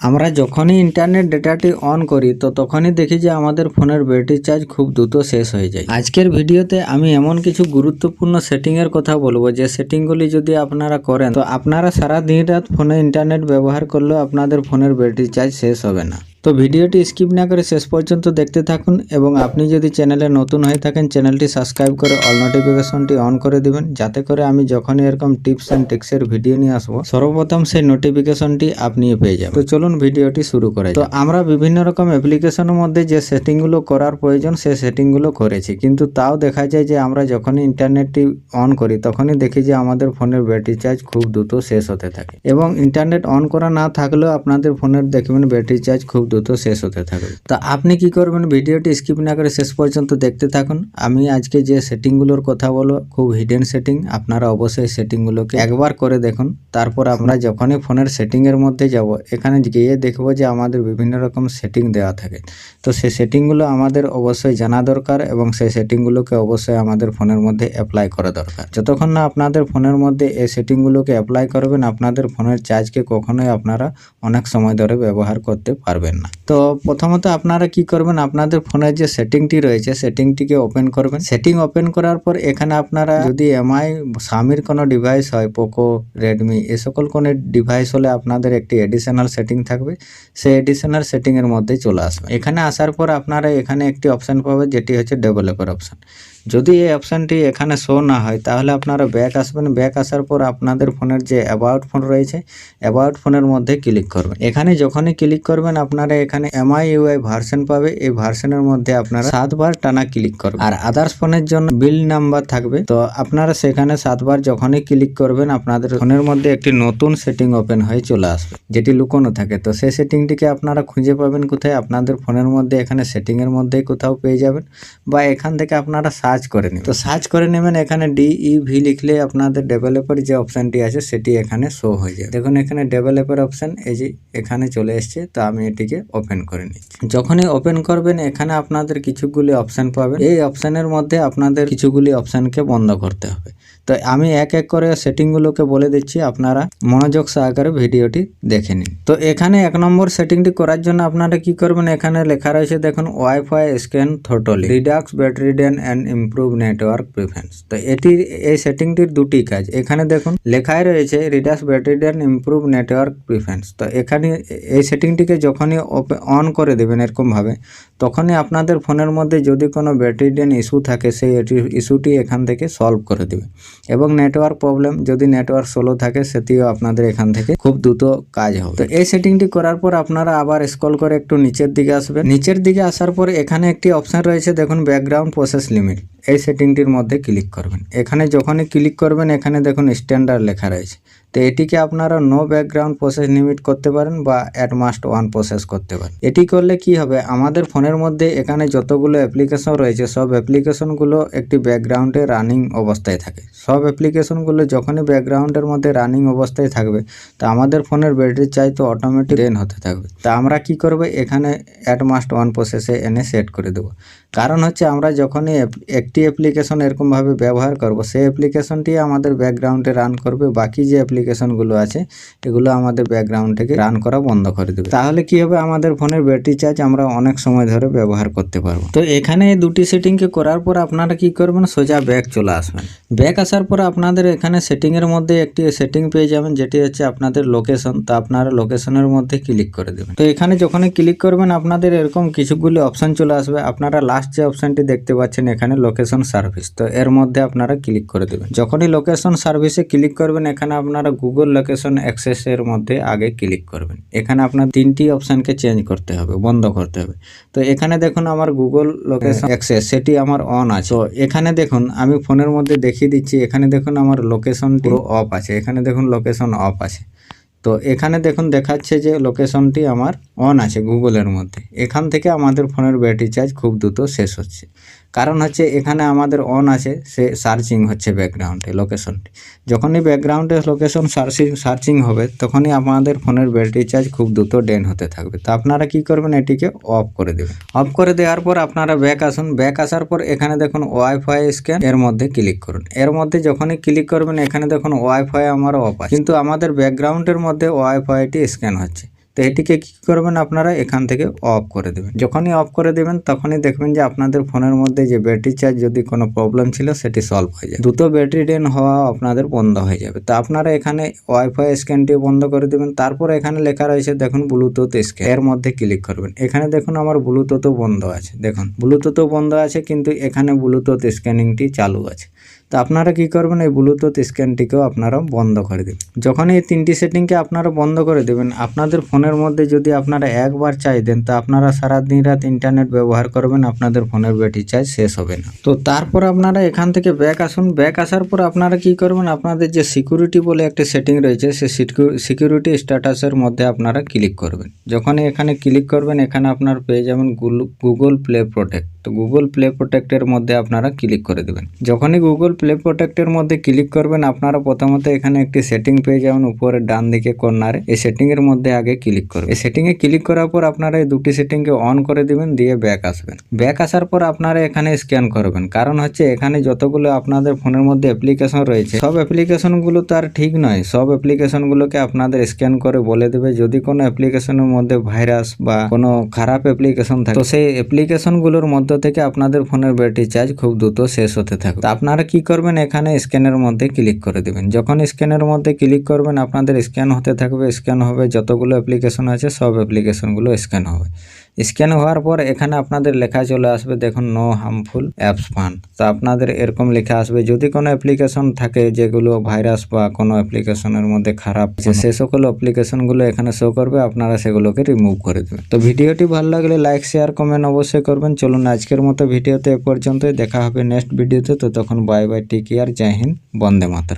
আমরা যখনই internet ডেটাটি on করি, তো তখনই দেখি যে আমাদের ফোনের ব্যাটারি চার্জ খুব দ্রুত শেষ হয়ে যায়। আজকের ভিডিওতে আমি এমন কিছু গুরুত্বপূর্ণ সেটিংয়ের কথা বলব, যে সেটিংগুলি যদি আপনারা করেন, তো আপনারা সারা দিন রাত ফোনে ইন্টারনেট ব্যবহার করলেও আপনাদের ফোনের ব্যাটারি চার্জ শেষ হবে না। তো ভিডিওটি স্কিপ না করে শেষ পর্যন্ত দেখতে থাকুন এবং আপনি যদি চ্যানেলে নতুন হয়ে থাকেন, চ্যানেলটি সাবস্ক্রাইব করে অল নোটিফিকেশনটি অন করে দিবেন। যাতে করে আমি যখনই এরকম টিপস অ্যান্ড টিক্সের ভিডিও নিয়ে আসব, সর্বপ্রথম সেই নোটিফিকেশনটি আপনিও পেয়ে যাবেন। তো চলুন ভিডিওটি শুরু করে তো আমরা বিভিন্ন রকম অ্যাপ্লিকেশনের মধ্যে যে সেটিংগুলো করার প্রয়োজন, সেই সেটিংগুলো করেছি। কিন্তু তাও দেখা যায় যে আমরা যখনই ইন্টারনেটটি অন করি, তখনই দেখি যে আমাদের ফোনের ব্যাটারি চার্জ খুব দ্রুত শেষ হতে থাকে। এবং ইন্টারনেট অন করা না থাকলেও আপনাদের ফোনের দেখবেন ব্যাটারি চার্জ খুব দ্রুত শেষ হতে থাকবে তা আপনি কি করবেন? ভিডিওটি স্কিপ না করে শেষ পর্যন্ত দেখতে থাকুন। আমি আজকে যে সেটিংগুলোর কথা বলো, খুব হিডেন সেটিং আপনারা অবশ্যই সেটিংগুলোকে একবার করে দেখুন। তারপর আমরা যখনই ফোনের সেটিংয়ের মধ্যে যাব, এখানে গিয়ে দেখব যে আমাদের বিভিন্ন রকম সেটিং দেওয়া থাকে। তো সেই সেটিংগুলো আমাদের অবশ্যই জানা দরকার এবং সেই সেটিংগুলোকে অবশ্যই আমাদের ফোনের মধ্যে অ্যাপ্লাই করা দরকার। যতক্ষণ না আপনাদের ফোনের মধ্যে এই সেটিংগুলোকে অ্যাপ্লাই করবেন, আপনাদের ফোনের চার্জকে কখনোই আপনারা অনেক সময় ধরে ব্যবহার করতে পারবেন না। তো প্রথমত আপনারা কি করবেন, আপনাদের ফোনের যে সেটিংটি রয়েছে, সেটিংটিকে ওপেন করবেন। সেটিং ওপেন করার পর এখানে আপনারা যদি এমআই স্বামীর কোনো ডিভাইস হয় পোকো রেডমি এ সকল কোনো ডিভাইস হলে আপনাদের একটি এডিশনাল সেটিং থাকবে। সেই এডিশনাল সেটিংয়ের মধ্যে চলে আসবে। এখানে আসার পর আপনারা এখানে একটি অপশান পাবেন, যেটি হচ্ছে ডেভেলপার অপশান যদি এই অপশানটি এখানে শো না হয়, তাহলে আপনারা ব্যাক আসবেন। ব্যাক আসার পর আপনাদের ফোনের যে অ্যাবাউট ফোন রয়েছে অ্যাবাউট ফোনের মধ্যে ক্লিক করবেন। এখানে যখনই ক্লিক করবেন, আপনারা এখানে এমআই ইউআই ভার্সন পাবে। এই ভার্সনের মধ্যে আপনারা সাতবার টানা ক্লিক করবেন। আর আদার্স ফোনের জন্য বিল নাম্বার থাকবে। তো আপনারা সেখানে সাতবার যখনই ক্লিক করবেন, আপনাদের ফোনের মধ্যে একটি নতুন সেটিং ওপেন হয়ে চলে আসবে, যেটি লুকোনো থাকে। তো সেই সেটিংটিকে আপনারা খুঁজে পাবেন কোথায়? আপনাদের ফোনের মধ্যে, এখানে সেটিংয়ের মধ্যেই কোথাও পেয়ে যাবেন। বা এখান থেকে আপনারা সার্চ করে নেবেন। তো সার্চ করে নেবেন, এখানে ডিই ভি লিখলে আপনাদের ডেভেলপার যে অপশনটি আছে সেটি এখানে শো হয়ে যায় দেখুন, এখানে ডেভেলপার অপশান এই যে এখানে চলে এসছে, তো আমি এটিকে ওপেন করে নিচ্ছি। যখনই ওপেন করবেন, এখানে আপনাদের কিছুগুলি অপশান পাবেন। এই অপশানের মধ্যে আপনাদের কিছুগুলি অপশানকে বন্ধ করতে হবে। তো আমি এক এক করে সেটিংগুলোকে বলে দিচ্ছি, আপনারা মনোযোগ সহকারে ভিডিওটি দেখে নিন। তো এখানে এক নম্বর সেটিংটি করার জন্য আপনারা কি করবেন? এখানে লেখা রয়েছে, দেখুন wifi scan throttling reduces battery drain and improve network preference তো এটি, এই সেটিংটির দুটি কাজ। এখানে দেখুন লেখাই রয়েছে reduces battery drain improve network preference তো এখানে, এই সেটিংটিকে যখনই অন করে দেবেন এরকমভাবে, তখনই আপনাদের ফোনের মধ্যে যদি কোনো ব্যাটারি ডেন ইস্যু থাকে, সেই ইস্যুটি এখান থেকে সলভ করে দেবে। এবং নেটওয়ার্ক প্রবলেম যদি নেটওয়ার্ক স্লো থাকে, সেটিও আপনাদের এখান থেকে খুব দ্রুত কাজ হবে। তো এই সেটিংটি করার পর আপনারা আবার স্ক্রল করে একটু নিচের দিকে আসবেন। নিচের দিকে আসার পর এখানে একটি অপশন রয়েছে, দেখুন ব্যাকগ্রাউন্ড প্রসেস লিমিট এই সেটিংটির মধ্যে ক্লিক করবেন। এখানে যখনই ক্লিক করবেন এখানে দেখুন স্ট্যান্ডার্ড লেখা রয়েছে। তো এটিকে আপনারা নো ব্যাকগ্রাউন্ড প্রসেস লিমিট করতে পারেন বা অ্যাট মাস্ট ওয়ান প্রসেস করতে পারেন। এটি করলে কি হবে? আমাদের ফোনের মধ্যে এখানে যতগুলো অ্যাপ্লিকেশন রয়েছে, সব অ্যাপ্লিকেশনগুলো একটি ব্যাকগ্রাউন্ডে রানিং অবস্থায় থাকে। সব অ্যাপ্লিকেশনগুলো যখনই ব্যাকগ্রাউন্ডের মধ্যে রানিং অবস্থায় থাকবে, তা আমাদের ফোনের ব্যাটারি চাই তো অটোমেটিক ড্রেন হতে থাকবে। তা আমরা কি করব? এখানে অ্যাট মাস্ট ওয়ান প্রসেসে এনে সেট করে দেবো। কারণ হচ্ছে আমরা যখনই একটি অ্যাপ্লিকেশন এরকমভাবে ব্যবহার করব, সেই অ্যাপ্লিকেশনটি আমাদের ব্যাকগ্রাউন্ডে রান করবে, বাকি যে অ্যাপ্লিকেশনগুলো আছে, এগুলো আমাদের ব্যাকগ্রাউন্ড থেকে রান করা বন্ধ করে দেবে। তাহলে কি হবে? আমাদের ফোনের ব্যাটারি চার্জ আমরা অনেক সময় ধরে ব্যবহার করতে পারব। তো এখানে এই দুটি সেটিংকে করার পর আপনারা কি করবেন? সোজা ব্যাক চলে আসবেন। ব্যাক আসার পর আপনাদের এখানে সেটিংয়ের মধ্যে একটি সেটিং পেয়ে যাবেন, যেটি হচ্ছে আপনাদের লোকেশন তো আপনারা লোকেশনের মধ্যে ক্লিক করে দেবেন। তো এখানে যখনই ক্লিক করবেন, আপনাদের এরকম কিছুগুলি অপশন চলে আসবে। আপনারা লাস্ট যে অপশনটি দেখতে পাচ্ছেন, এখানে লোকেশন সার্ভিস তো এর মধ্যে আপনারা ক্লিক করে দেবেন। যখনই লোকেশন সার্ভিসে ক্লিক করবেন, এখানে আপনারা গুগল লোকেশন অ্যাক্সেসের মধ্যে আগে ক্লিক করবেন। এখানে আপনার তিনটি অপশানকে চেঞ্জ করতে হবে বন্ধ করতে হবে। তো এখানে দেখুন আমার গুগল লোকেশন অ্যাক্সেস সেটি আমার অন আছে। তো এখানে দেখুন আমি ফোনের মধ্যে দেখিয়ে দিচ্ছি এখানে দেখুন আমার লোকেশন পুরো অফ আছে। এখানে দেখুন লোকেশন অফ আছে। তো এখানে দেখুন দেখাচ্ছে যে লোকেশনটি আমার অন আছে গুগলের মধ্যে। এখান থেকে আমাদের ফোনের ব্যাটারি চার্জ খুব দ্রুত শেষ হচ্ছে। কারণ হচ্ছে এখানে আমাদের অন আছে, সে সার্চিং হচ্ছে ব্যাকগ্রাউন্ডে লোকেশনটি যখনই ব্যাকগ্রাউন্ডে লোকেশন সার্চিং সার্চিং হবে, তখনই আমাদের ফোনের ব্যাটারি চার্জ খুব দ্রুত ডেন হতে থাকবে। তো আপনারা কি করবেন, এটিকে অফ করে দেবেন। অফ করে দেওয়ার পর আপনারা ব্যাক আসুন। ব্যাক আসার পর এখানে দেখুন ওয়াইফাই স্ক্যান এর মধ্যে ক্লিক করুন। এর মধ্যে যখনই ক্লিক করবেন, এখানে দেখুন ওয়াইফাই আমার অফ আছে। কিন্তু আমাদের ব্যাকগ্রাউন্ডের মধ্যে ওয়াইফাইটি স্ক্যান হচ্ছে। তো এটিকে কি করবেন আপনারা? এখান থেকে অফ করে দেবেন। যখনই অফ করে দেবেন, তখনই দেখবেন যে আপনাদের ফোনের মধ্যে যে ব্যাটারি চার্জ যদি কোনো প্রবলেম ছিল, সেটি সলভ হয়ে যায়। দ্রুত ব্যাটারি ড্রেন হওয়া আপনাদের বন্ধ হয়ে যাবে। তো আপনারা এখানে ওয়াইফাই স্ক্যানটি বন্ধ করে দেবেন। তারপর এখানে লেখা রয়েছে, দেখুন ব্লুটুথ স্ক্যান এর মধ্যে ক্লিক করবেন। এখানে দেখুন, আমার ব্লুটুথও বন্ধ আছে। দেখুন ব্লুটুথও বন্ধ আছে, কিন্তু এখানে ব্লুটুথ স্ক্যানিংটি চালু আছে। তো আপনারা কি করবেন? এই ব্লুটুথ স্ক্যানটিকেও আপনারা বন্ধ করে দেবেন। যখন এই তিনটি সেটিংকে আপনারা বন্ধ করে দেবেন, আপনাদের ফোনের মধ্যে যদি আপনারা একবার চাই দেন, তো আপনারা সারা দিন রাত ইন্টারনেট ব্যবহার করবেন, আপনাদের ফোনের ব্যাটারি চার্জ শেষ হবে না। তো তারপর আপনারা এখান থেকে ব্যাক আসুন। ব্যাক আসার পর আপনারা কি করবেন? আপনাদের যে সিকিউরিটি বলে একটা সেটিং রয়েছে, সে সিকিউরিটি স্ট্যাটাসের মধ্যে আপনারা ক্লিক করবেন। যখনই এখানে ক্লিক করবেন, এখানে আপনার পেয়ে যাবেন গুগল প্লে প্রোটেক্ট তো গুগল প্লে প্রোটেক্টের মধ্যে আপনারা ক্লিক করে দেবেন। যখনই গুগল প্লে প্রোটেক্টের মধ্যে ক্লিক করবেন, আপনারা প্রথমত এখানে একটি সেটিং পেয়ে যাবেন উপরে ডান দিকে কর্নারে। এই সেটিং এর মধ্যে আগে ক্লিক করবেন। এই সেটিং এ ক্লিক করার পর আপনারা এই দুটি সেটিংকে অন করে দিবেন, দিয়ে ব্যাক আসবেন। ব্যাক আসার পর আপনারা এখানে স্ক্যান করবেন। কারণ হচ্ছে এখানে যতগুলো আপনাদের ফোনের মধ্যে অ্যাপ্লিকেশন রয়েছে, সব অ্যাপ্লিকেশনগুলো তো আর ঠিক নয়। সব অ্যাপ্লিকেশনগুলোকে আপনাদের স্ক্যান করে বলে দেবে, যদি কোনো অ্যাপ্লিকেশনের মধ্যে ভাইরাস বা কোনো খারাপ অ্যাপ্লিকেশন থাকে, তো সেই অ্যাপ্লিকেশনগুলোর মধ্য থেকে আপনাদের ফোনের ব্যাটারি চার্জ খুব দ্রুত শেষ হতে থাকবে আপনারা কি করবেন? এখানে স্ক্যানের মধ্যে ক্লিক করে দেবেন। যখন স্ক্যানের মধ্যে ক্লিক করবেন, আপনাদের স্ক্যান হতে থাকবে। স্ক্যান হবে যতগুলো অ্যাপ্লিকেশন আছে, সব অ্যাপ্লিকেশনগুলো স্ক্যান হবে। স্ক্যান হওয়ার পর এখানে আপনাদের লেখা চলে আসবে, দেখুন, নো হার্মফুল অ্যাপস ফান। তো আপনাদের এরকম লেখা আসবে, যদি কোনো অ্যাপ্লিকেশন থাকে যেগুলো ভাইরাস বা কোনো অ্যাপ্লিকেশনের মধ্যে খারাপ সে সকল অ্যাপ্লিকেশনগুলো এখানে শো করবে, আপনারা সেগুলোকে রিমুভ করে দেবেন। তো ভিডিওটি ভালো লাগলে লাইক শেয়ার কমেন্ট অবশ্যই করবেন। চলুন আজকের মতো ভিডিওতে এ পর্যন্তই। দেখা হবে নেক্সট ভিডিওতে। তো তখন বাই বাই টেক কেয়ার জয় হিন্দ, বন্দে মাতরম।